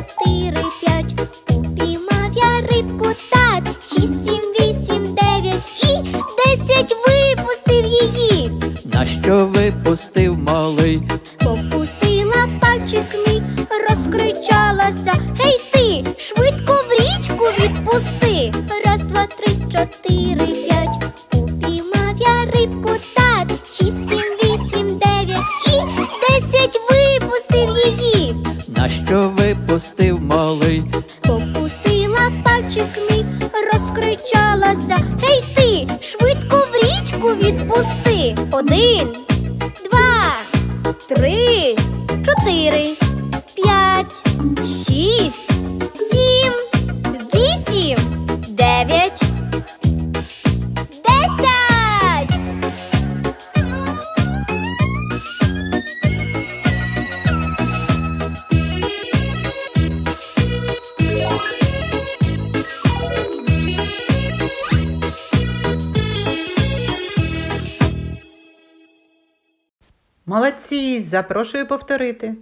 чотири, п'ять. Упіймав я рибку, так, вісім, дев'ять і десять випустив її. На що випустив малий? Повкусила пальчик мій, розкричалася. Гей ти, швидко в річку відпусти. Раз, два, три, чотири, п'ять. Упіймав я рибку, так, вісім, дев'ять і десять на що випустив малий? Повкусила пальчик мій, розкричалася. Гей ти, швидко в річку відпусти. Один, два, три, чотири, п'ять, шість, Молодці, запрошую повторити.